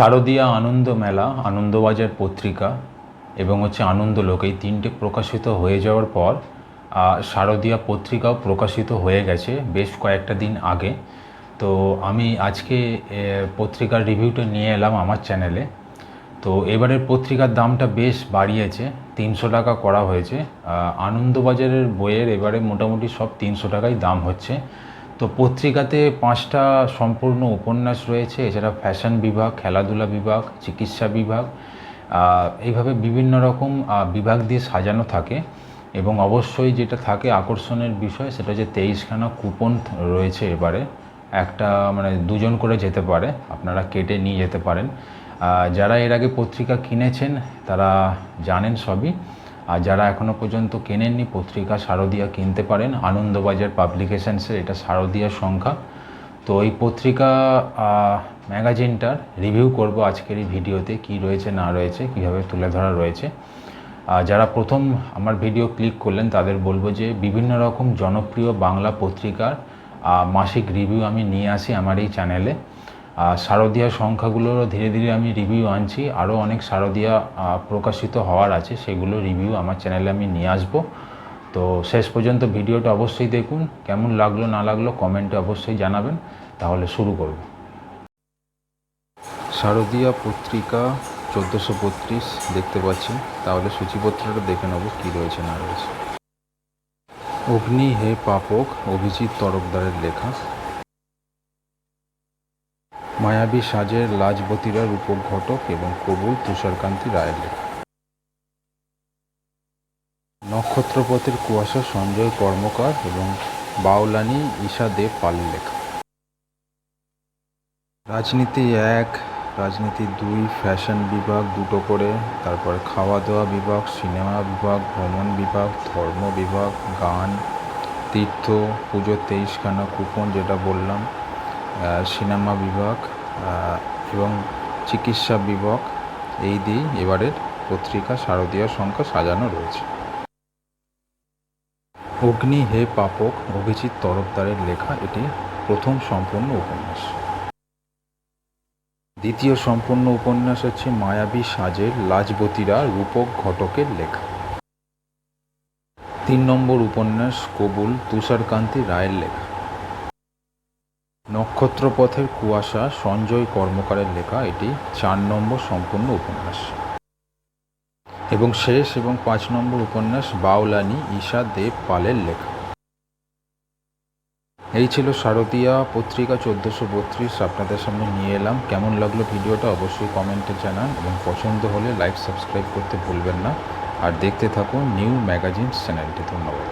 শারদীয়া আনন্দ মেলা, আনন্দবাজার পত্রিকা এবং হচ্ছে আনন্দলোক এই তিনটে প্রকাশিত হয়ে যাওয়ার পর শারদীয়া পত্রিকাও প্রকাশিত হয়ে গেছে বেশ কয়েকটা দিন আগে। তো আমি আজকে পত্রিকার রিভিউটা নিয়ে এলাম আমার চ্যানেলে। তো এবারের পত্রিকার দামটা বেশ বাড়িয়েছে, তিনশো টাকা করা হয়েছে। আনন্দবাজারের বইয়ের এবারে মোটামুটি সব তিনশো টাকাই দাম হচ্ছে। তো পত্রিকাতে পাঁচটা সম্পূর্ণ উপন্যাস রয়েছে, এছাড়া ফ্যাশন বিভাগ, খেলাধুলা বিভাগ, চিকিৎসা বিভাগ এইভাবে বিভিন্ন রকম বিভাগ দিয়ে সাজানো থাকে এবং অবশ্যই যেটা থাকে আকর্ষণের বিষয় সেটা যে তেইশখানা কুপন রয়েছে এবারে। একটা মানে দুজন করে যেতে পারে, আপনারা কেটে নিয়ে যেতে পারেন। যারা এর আগে পত্রিকা কিনেছেন তারা জানেন সবই। আর যারা এখনও পর্যন্ত কেনেননি, পত্রিকা শারদীয়া কিনতে পারেন, আনন্দবাজার পাবলিকেশনসের এটা শারদীয়া সংখ্যা। তো এই পত্রিকা ম্যাগাজিনটার রিভিউ করব আজকের এই ভিডিওতে, কি রয়েছে, না রয়েছে, কীভাবে তুলে ধরা রয়েছে। যারা প্রথম আমার ভিডিও ক্লিক করলেন, তাদের বলব যে বিভিন্ন রকম জনপ্রিয় বাংলা পত্রিকার মাসিক রিভিউ আমি নিয়ে আসি আমার এই চ্যানেলে। শারদীয়া সংখ্যাগুলোরও ধীরে ধীরে আমি রিভিউ আনছি। আরও অনেক শারদীয়া প্রকাশিত হওয়ার আছে, সেগুলো রিভিউ আমার চ্যানেলে আমি নিয়ে আসব। তো শেষ পর্যন্ত ভিডিওটা অবশ্যই দেখুন। কেমন লাগল, না লাগল কমেন্টে অবশ্যই জানাবেন। তাহলে শুরু করব। শারদীয়া পত্রিকা চোদ্দোশো বত্রিশ দেখতে পাচ্ছি। তাহলে সূচিপত্রটা দেখে নেব কী রয়েছে, না রয়েছে। অগ্নি হে পাপক, অভিজিৎ তরফদারের লেখা। মায়াবী সাজের লাজবতীরা রূপক ঘটক এবং কবুল তুষারকান্তি রায়ের লেখা। নক্ষত্রপথের কুয়াশা সঞ্জয় কর্মকার এবং বাউলানি ঈশা দেব পালের লেখা। রাজনীতি এক, রাজনীতি দুই, ফ্যাশন বিভাগ দুটো করে, তারপর খাওয়া দাওয়া বিভাগ, সিনেমা বিভাগ, ভ্রমণ বিভাগ, ধর্ম বিভাগ, গান, তীর্থ পুজো তেইশখানা কুপন যেটা বললাম। সিনেমা বিভাগ এবং চিকিৎসা বিভাগ, এই দিয়েই এবারের পত্রিকা শারদীয় সংখ্যা সাজানো রয়েছে। অগ্নি হে পাপক, অভিজিৎ তরফদারের লেখা এটি প্রথম সম্পূর্ণ উপন্যাস। দ্বিতীয় সম্পূর্ণ উপন্যাস হচ্ছে মায়াবী সাজের লাজবতীরা রূপক ঘটকের লেখা। তিন নম্বর উপন্যাস কবুল তুষারকান্তি রায়ের লেখা। নক্ষত্রপথের কুয়াশা সঞ্জয় কর্মকারের লেখা এটি চার নম্বর সম্পূর্ণ উপন্যাস। এবং শেষ এবং পাঁচ নম্বর উপন্যাস বাউলানি ঈশা দেব পালের লেখা। এই ছিল শারদীয়া পত্রিকা চোদ্দোশো বত্রিশ। আপনাদের সামনে নিয়ে এলাম। কেমন লাগল ভিডিওটা অবশ্যই কমেন্টে জানান এবং পছন্দ হলে লাইক, সাবস্ক্রাইব করতে ভুলবেন না। আর দেখতে থাকুন নিউ ম্যাগাজিন চ্যানেলটি। ধন্যবাদ।